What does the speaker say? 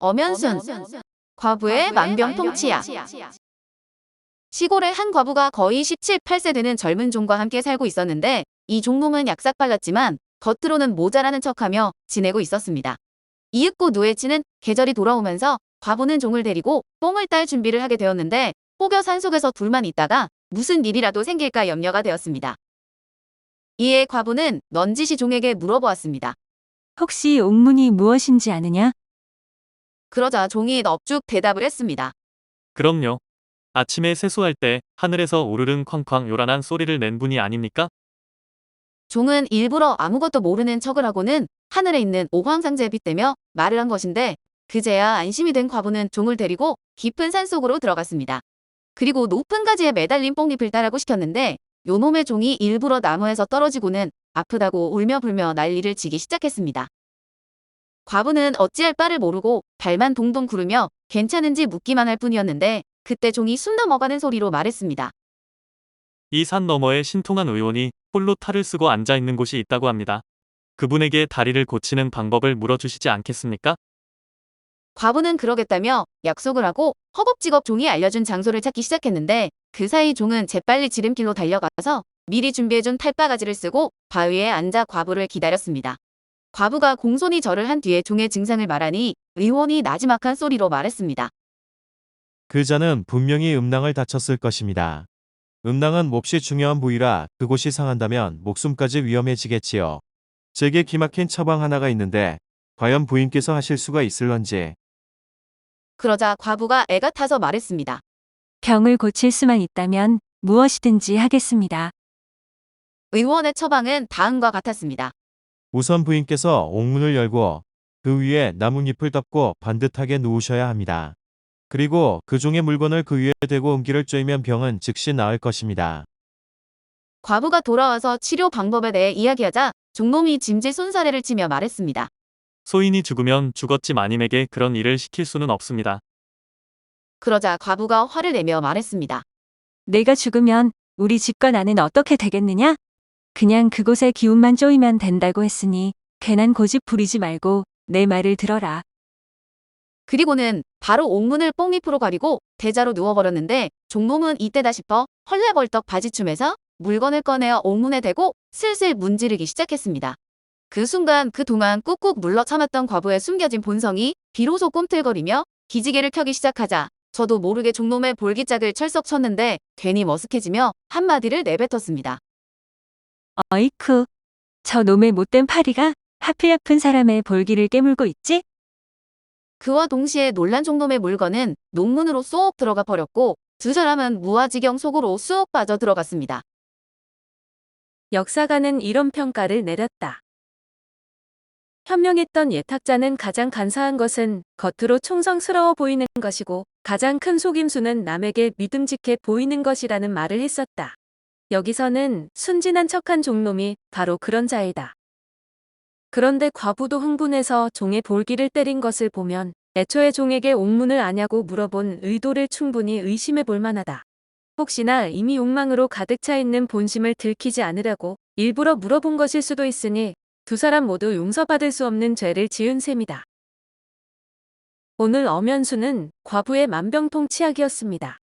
엄연순, 과부의 만병통치약. 시골의 한 과부가 거의 17, 8세 되는 젊은 종과 함께 살고 있었는데 이 종놈은 약삭 빨랐지만 겉으로는 모자라는 척하며 지내고 있었습니다. 이윽고 누에치는 계절이 돌아오면서 과부는 종을 데리고 뽕을 딸 준비를 하게 되었는데 혹여 산속에서 둘만 있다가 무슨 일이라도 생길까 염려가 되었습니다. 이에 과부는 넌지시 종에게 물어보았습니다. 혹시 옥문이 무엇인지 아느냐? 그러자 종이 넙죽 대답을 했습니다. 그럼요. 아침에 세수할 때 하늘에서 오르릉 쾅쾅 요란한 소리를 낸 분이 아닙니까? 종은 일부러 아무것도 모르는 척을 하고는 하늘에 있는 오황상제에 빗대며 말을 한 것인데 그제야 안심이 된 과부는 종을 데리고 깊은 산속으로 들어갔습니다. 그리고 높은 가지에 매달린 뽕잎을 따라고 시켰는데 요놈의 종이 일부러 나무에서 떨어지고는 아프다고 울며 불며 난리를 치기 시작했습니다. 과부는 어찌할 바를 모르고 발만 동동 구르며 괜찮은지 묻기만 할 뿐이었는데 그때 종이 숨 넘어가는 소리로 말했습니다. 이 산 너머에 신통한 의원이 홀로 탈을 쓰고 앉아 있는 곳이 있다고 합니다. 그분에게 다리를 고치는 방법을 물어주시지 않겠습니까? 과부는 그러겠다며 약속을 하고 허겁지겁 종이 알려준 장소를 찾기 시작했는데 그 사이 종은 재빨리 지름길로 달려가서 미리 준비해준 탈바가지를 쓰고 바위에 앉아 과부를 기다렸습니다. 과부가 공손히 절을 한 뒤에 종의 증상을 말하니 의원이 나지막한 소리로 말했습니다. 그 자는 분명히 음낭을 다쳤을 것입니다. 음낭은 몹시 중요한 부위라 그곳이 상한다면 목숨까지 위험해지겠지요. 제게 기막힌 처방 하나가 있는데 과연 부인께서 하실 수가 있을런지 그러자 과부가 애가 타서 말했습니다. 병을 고칠 수만 있다면 무엇이든지 하겠습니다. 의원의 처방은 다음과 같았습니다. 우선 부인께서 옥문을 열고 그 위에 나뭇잎을 덮고 반듯하게 누우셔야 합니다. 그리고 그 종의 물건을 그 위에 대고 음기를 쬐면 병은 즉시 나을 것입니다. 과부가 돌아와서 치료 방법에 대해 이야기하자 종놈이 짐짓 손사래를 치며 말했습니다. 소인이 죽으면 죽었지 마님에게 그런 일을 시킬 수는 없습니다. 그러자 과부가 화를 내며 말했습니다. 내가 죽으면 우리 집과 나는 어떻게 되겠느냐? 그냥 그곳에 기운만 쪼이면 된다고 했으니 괜한 고집 부리지 말고 내 말을 들어라. 그리고는 바로 옥문을 뽕잎으로 가리고 대자로 누워버렸는데 종놈은 이때다 싶어 헐레벌떡 바지춤에서 물건을 꺼내어 옥문에 대고 슬슬 문지르기 시작했습니다. 그 순간 그동안 꾹꾹 눌러 참았던 과부의 숨겨진 본성이 비로소 꿈틀거리며 기지개를 켜기 시작하자 저도 모르게 종놈의 볼기짝을 철썩 쳤는데 괜히 머쓱해지며 한마디를 내뱉었습니다. 어이쿠, 저 놈의 못된 파리가 하필 아픈 사람의 볼기를 깨물고 있지? 그와 동시에 놀란 종놈의 물건은 농문으로 쏙 들어가 버렸고 두 사람은 무아지경 속으로 쑥 빠져 들어갔습니다. 역사가는 이런 평가를 내렸다. 현명했던 예탁자는 가장 간사한 것은 겉으로 충성스러워 보이는 것이고 가장 큰 속임수는 남에게 믿음직해 보이는 것이라는 말을 했었다. 여기서는 순진한 척한 종놈이 바로 그런 자이다. 그런데 과부도 흥분해서 종의 볼기를 때린 것을 보면 애초에 종에게 옥문을 아냐고 물어본 의도를 충분히 의심해 볼 만하다. 혹시나 이미 욕망으로 가득 차 있는 본심을 들키지 않으려고 일부러 물어본 것일 수도 있으니 두 사람 모두 용서받을 수 없는 죄를 지은 셈이다. 오늘 엄연수는 과부의 만병통치약이었습니다.